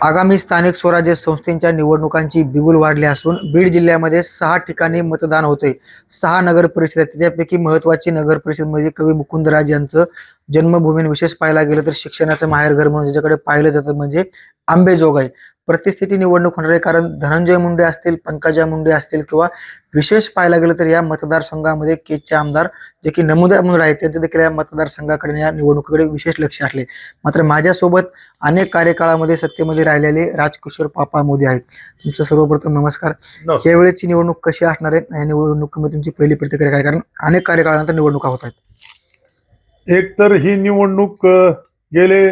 आगामी स्थानिक स्वराज्य संस्थेच्या निवडणुकांची बिगुल वाढली असून बीड जिल्ह्यामध्ये सहा ठिकाणी मतदान होते सहा नगर परिषद आहेत. त्याच्यापैकी महत्वाची नगर परिषद म्हणजे कवी मुकुंदराज यांचं जन्मभूमी विशेष पाहायला गेलं तर शिक्षणाचं माहेरघर म्हणून ज्याच्याकडे पाहिलं जातं म्हणजे आंबेजोगाई. प्रतिस्थिती निवडणूक होणार आहे. कारण धनंजय मुंडे असतील पंकजा मुंडे असतील किंवा विशेष पाहायला गेलं तर या मतदारसंघामध्ये केजचे आमदार जे की नमुदा म्हणून आहेत त्यांचं देखील या मतदारसंघाकडे या निवडणुकीकडे विशेष लक्ष असले. मात्र माझ्यासोबत अनेक कार्यकाळामध्ये सत्तेमध्ये राहिलेले राजकिशोर पापा मोदी आहेत. तुमचं सर्वप्रथम नमस्कार. यावेळेची निवडणूक कशी असणार आहे? या निवडणुकीमध्ये तुमची पहिली प्रतिक्रिया काय? कारण अनेक कार्यकाळानंतर निवडणुका होत आहेत. एक तर ही निवडणूक गेले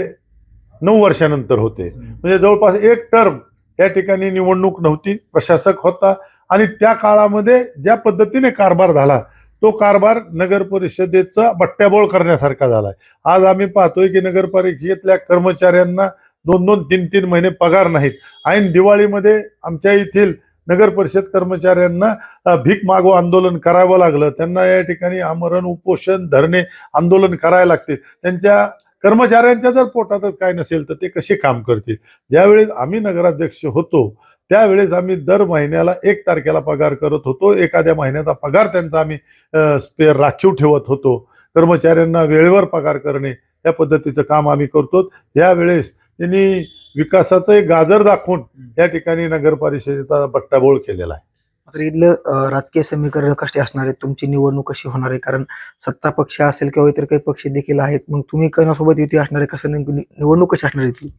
नऊ वर्षानंतर होते. म्हणजे जवळपास एक टर्म या ठिकाणी निवडणूक नव्हती प्रशासक होता आणि त्या काळामध्ये ज्या पद्धतीने कारभार झाला तो कारभार नगर परिषदेचा बट्ट्याबोळ करण्यासारखा झालाय. आज आम्ही पाहतोय की नगरपरिषदेतल्या कर्मचाऱ्यांना दोन दोन तीन तीन महिने पगार नाहीत. ऐन दिवाळीमध्ये आमच्या येथील नगर परिषद कर्मचाऱ्यांना भीक मागो आंदोलन करावं लागलं. त्यांना या ठिकाणी आमरण उपोषण धरणे आंदोलन करायला लागते त्यांच्या कर्मचाऱ्यांच्या जर पोटातच काय नसेल तर ते कसे काम करतील? ज्यावेळेस आम्ही नगराध्यक्ष होतो त्यावेळेस आम्ही दर महिन्याला एक तारखेला पगार करत होतो. एखाद्या महिन्याचा पगार त्यांचा आम्ही स्पेअर राखीव ठेवत होतो. कर्मचाऱ्यांना वेळेवर पगार करणे या पद्धतीचं काम आम्ही करतो. यावेळेस त्यांनी विकासाचं एक गाजर दाखवून या ठिकाणी नगर परिषदेचा बट्टाबोळ केलेला आहे. मात्र इथलं राजकीय समीकरण कसे असणार आहे तुमची निवडणूक कशी होणार आहे? कारण सत्ता पक्ष असेल किंवा इतर काही पक्ष देखील आहेत मग तुम्ही कोणासोबत युती असणार आहे? कसं नेमकी निवडणूक कशी असणार इथली?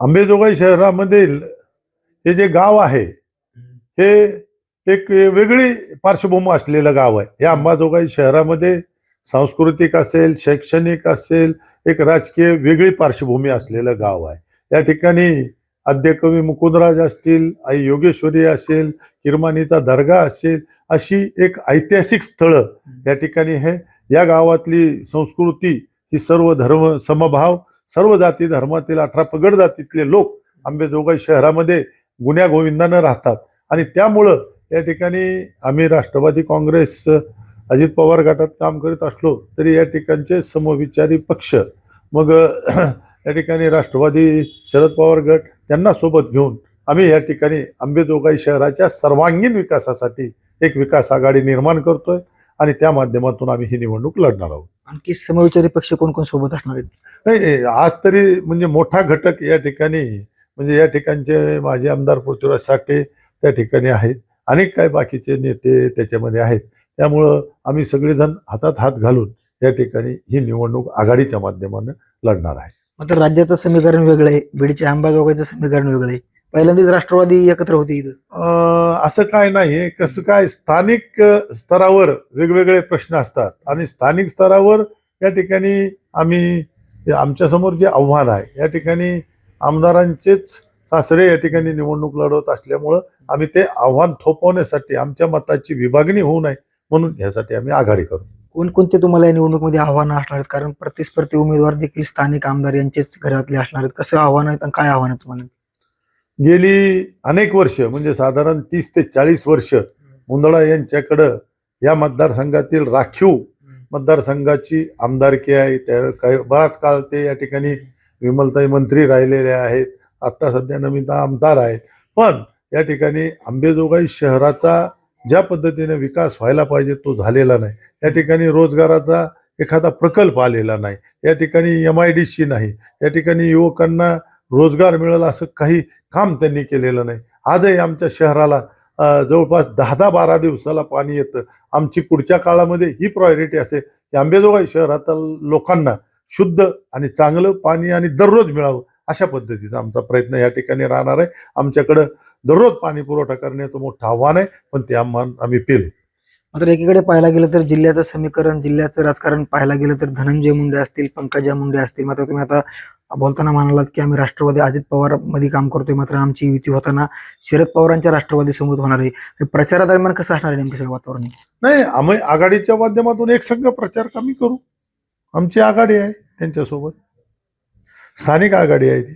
आंबेजोगाई शहरामधील हे जे गाव आहे हे एक वेगळी पार्श्वभूमी असलेलं गाव आहे. या अंबाजोगाई शहरामध्ये सांस्कृतिक असेल शैक्षणिक असेल एक राजकीय वेगळी पार्श्वभूमी असलेलं गाव आहे. या ठिकाणी आद्यकवी मुकुंदराज असतील आई योगेश्वरी असेल किरमानीचा दर्गा असेल अशी एक ऐतिहासिक स्थळं या ठिकाणी आहे या गावातली संस्कृती ही सर्व धर्म समभाव सर्व जाती धर्मातील अठरा पगड जातीतले लोक आंबेजोगाई शहरामध्ये गुन्ह्या गोविंदानं राहतात. आणि त्यामुळं या ठिकाणी आम्ही राष्ट्रवादी काँग्रेस अजित पवार गटात काम करीत असलो तरी या ठिकाणचे समविचारी पक्ष. मग या ठिकाणी राष्ट्रवादी शरद पवार गट त्यांना सोबत घेऊन आम्ही या ठिकाणी आंबेजोगाई शहराच्या सर्वांगीण विकासासाठी एक विकास आघाडी निर्माण करतोय आणि त्या माध्यमातून आम्ही ही निवडणूक लढणार आहोत. आणखी समविचारी पक्ष कोण कोण सोबत असणार आहेत? नाही आज तरी म्हणजे मोठा घटक या ठिकाणी म्हणजे या ठिकाणचे माजी आमदार पृथ्वीराज साठे त्या ठिकाणी आहेत. अनेक काही बाकीचे नेते त्याच्यामध्ये आहेत. त्यामुळं आम्ही सगळेजण हातात हात घालून या ठिकाणी ही निवडणूक आघाडीच्या माध्यमाने लढणार आहे. मात्र राज्याचं समीकरण वेगळं आहे. बीडच्या अंबाजोगाईचं समीकरण वेगळं आहे. पहिल्यांदाच राष्ट्रवादी एकत्र होते इथं. असं काय नाही कसं काय स्थानिक स्तरावर वेगवेगळे प्रश्न असतात. आणि स्थानिक स्तरावर या ठिकाणी आम्ही आमच्यासमोर जे आव्हान आहे या ठिकाणी आमदारांचेच सासरे या ठिकाणी निवडणूक लढवत असल्यामुळं आम्ही ते आव्हान थोपवण्यासाठी आमच्या मताची विभागणी होऊ नये म्हणून यासाठी आम्ही आघाडी करू. कोणकोणते तुम्हाला या निवडणुकीमध्ये आव्हानं असणार आहेत? कारण प्रतिस्पर्धी उमेदवार देखील स्थानिक आमदार यांचेच घरातले असणार आहेत. कसं आव्हान आहेत आणि काय आव्हान आहे तुम्हाला? गेली अनेक वर्ष म्हणजे साधारण तीस ते चाळीस वर्ष मुंदळा यांच्याकडं या मतदारसंघातील राखीव मतदारसंघाची आमदारकी आहे. त्या काही बराच काळ ते या ठिकाणी विमलताई मंत्री राहिलेले आहेत. आत्ता सध्या नमिता आमदार आहेत. पण या ठिकाणी आंबेजोगाई शहराचा ज्या पद्धतीने विकास व्हायला पाहिजे तो झालेला नाही. या ठिकाणी रोजगाराचा एखादा प्रकल्प आलेला नाही. या ठिकाणी एम आय डी सी नाही. या ठिकाणी युवकांना रोजगार मिळेल असं काही काम त्यांनी केलेलं नाही. आजही आमच्या शहराला जवळपास दहा दहा बारा दिवसाला पाणी येतं. आमची पुढच्या काळामध्ये ही प्रायोरिटी असेल की आंबेजोगाई शहरातील लोकांना शुद्ध आणि चांगलं पाणी आणि दररोज मिळावं अशा पद्धतीचा आमचा प्रयत्न या ठिकाणी राहणार आहे. आमच्याकडं दररोज पाणी पुरवठा करण्याचं मोठं आव्हान आहे पण ते आम्हा आम्ही पेल. मात्र एकीकडे पाहायला गेलं तर जिल्ह्याचं समीकरण जिल्ह्याचं राजकारण पाहायला गेलं तर धनंजय मुंडे असतील पंकजा मुंडे असतील. मात्र तुम्ही आता बोलताना म्हणालात की आम्ही राष्ट्रवादी अजित पवारमध्ये काम करतोय मात्र आमची युती होताना शरद पवारांच्या राष्ट्रवादी सोबत होणार आहे. हे प्रचारादरम्यान कसं असणार आहे नेमकं सगळं वातावरण? नाही आम्ही आघाडीच्या माध्यमातून एक संघ प्रचार आम्ही करू. आमची आघाडी आहे त्यांच्यासोबत. स्थानिक आघाडी आहे ती.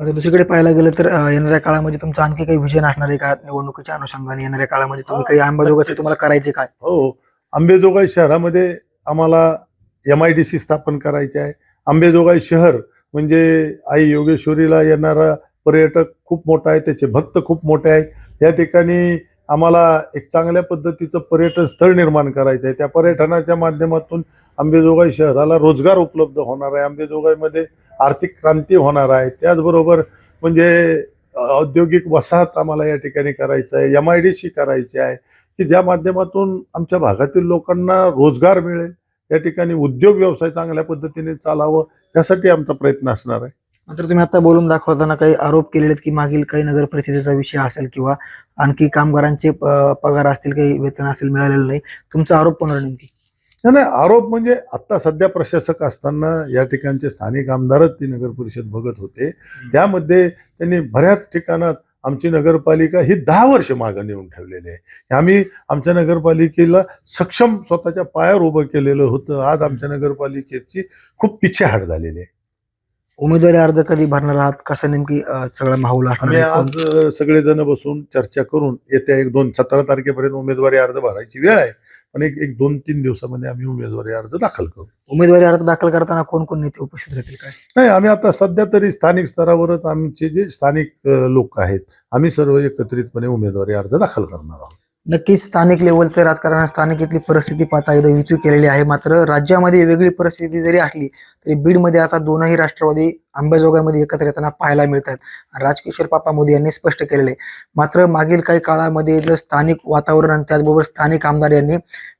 आता दुसरीकडे पाहायला गेलं तर अं, येणाऱ्या काळामध्ये तुमचं आणखी काही विजन असणार आहे का? निवडणुकीच्या अनुषंगाने येणाऱ्या काळामध्ये तुम्ही काही अंबाजोगाचे तुम्हाला करायचे काय हो अंबेजोगाई शहरामध्ये आम्हाला एम आय डी सी स्थापन करायचे आहे. अंबेजोगाई शहर म्हणजे आई योगेश्वरीला येणारा पर्यटक खूप मोठा आहे त्याचे भक्त खूप मोठे आहेत. या ठिकाणी आम्हाला एक चांगल्या पद्धतीचं पर्यटन स्थळ निर्माण करायचं आहे. त्या पर्यटनाच्या माध्यमातून आंबेजोगाई शहराला रोजगार उपलब्ध होणार आहे. आंबेजोगाईमध्ये आर्थिक क्रांती होणार आहे. त्याचबरोबर म्हणजे औद्योगिक वसाहत आम्हाला या ठिकाणी करायचं आहे. एम आय डी सी करायची आहे की ज्या माध्यमातून आमच्या भागातील लोकांना रोजगार मिळेल. या ठिकाणी उद्योग व्यवसाय चांगल्या पद्धतीने चालावं यासाठी आमचा प्रयत्न असणार आहे. मात्र तुम्ही आता बोलून दाखवताना काही आरोप केलेले की मागील काही नगर परिषदेचा विषय असेल किंवा आणखी कामगारांचे पगार असतील काही वेतन असेल मिळालेलं नाही. तुमचा आरोप कोणावर नेमकी? नाही नाही आरोप म्हणजे आता सध्या प्रशासक असताना या ठिकाणचे स्थानिक आमदारच ती नगर परिषद बघत होते. त्यामध्ये त्यांनी बऱ्याच ठिकाणात आमची नगरपालिका ही दहा वर्ष मागं नेऊन ठेवलेली आहे. आम्ही आमच्या नगरपालिकेला सक्षम स्वतःच्या पायावर उभं केलेलं होतं. आज आमच्या नगरपालिकेची खूप पिछेहाट झालेली आहे. उमेदवारी अर्ज कधी भरणार आहात? कसं नेमकी अं, सगळा माहोल असणार आम्ही आहे? आज अ, सगळेजण बसून चर्चा करून येत्या एक दोन सतरा तारखेपर्यंत उमेदवारी अर्ज भरायची वेळ आहे. पण एक एक दोन तीन दिवसामध्ये आम्ही उमेदवारी अर्ज दाखल करू. उमेदवारी अर्ज दाखल करताना कोण कोण नेते उपस्थित राहतील काय? नाही आम्ही आता सध्या तरी स्थानिक स्तरावरच आमचे जे स्थानिक लोक आहेत आम्ही सर्व एकत्रितपणे उमेदवारी अर्ज दाखल करणार आहोत. नक्कीच स्थानिक लेवलचं राजकारण स्थानिक इथली परिस्थिती पाहता एकदा युती केलेली आहे. मात्र राज्यामध्ये वेगळी परिस्थिती जरी असली तरी बीडमध्ये आता दोनही राष्ट्रवादी अंबाजोगाईमध्ये एकत्र येताना पाहायला मिळतात. राजकिशोर पापा मोदी यांनी स्पष्ट केलेले आहे. मात्र मागील काही काळामध्ये जर स्थानिक वातावरण आणि त्याचबरोबर स्थानिक आमदार यांनी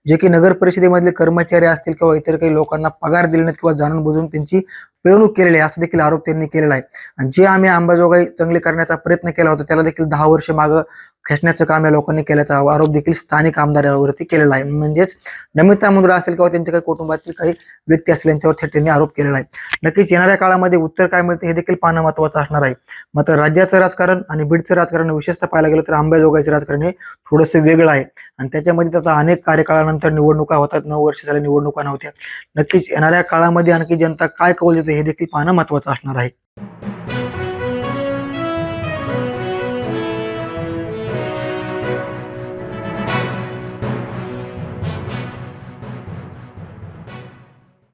जे की नगर परिषदेमधले कर्मचारी असतील किंवा इतर काही लोकांना पगार दिले नाहीत किंवा जाणून बुजून त्यांची पिळवणूक केलेली आहे असा देखील आरोप त्यांनी केलेला आहे. आणि जे आम्ही अंबाजोगाई चांगले करण्याचा प्रयत्न केला होता त्याला देखील दहा वर्ष मागं खेचण्याचं काम या लोकांनी केल्याचा आरोप देखील स्थानिक आमदारावरती केलेला आहे. म्हणजेच नमिता मुंद्रा असेल किंवा त्यांच्या काही कुटुंबातील काही व्यक्ती असतील यांच्यावर थेट त्यांनी आरोप केलेला आहे. नक्कीच येणाऱ्या काळामध्ये उत्तर काय मिळते हे देखील पाहणं महत्वाचं असणार आहे. मात्र राज्याचं राजकारण आणि बीडचं राजकारण विशेषतः पाहायला गेलं तर अंबाजोगाईचं राजकारण हे थोडंसं वेगळं आहे. आणि त्याच्यामध्ये त्याचा अनेक कार्यकाळानंतर निवडणुका होतात नऊ वर्ष झाल्या निवडणुका नव्हत्या. नक्कीच येणाऱ्या काळामध्ये आणखी जनता काय कौल देते हे देखील पाहणं महत्वाचं असणार आहे.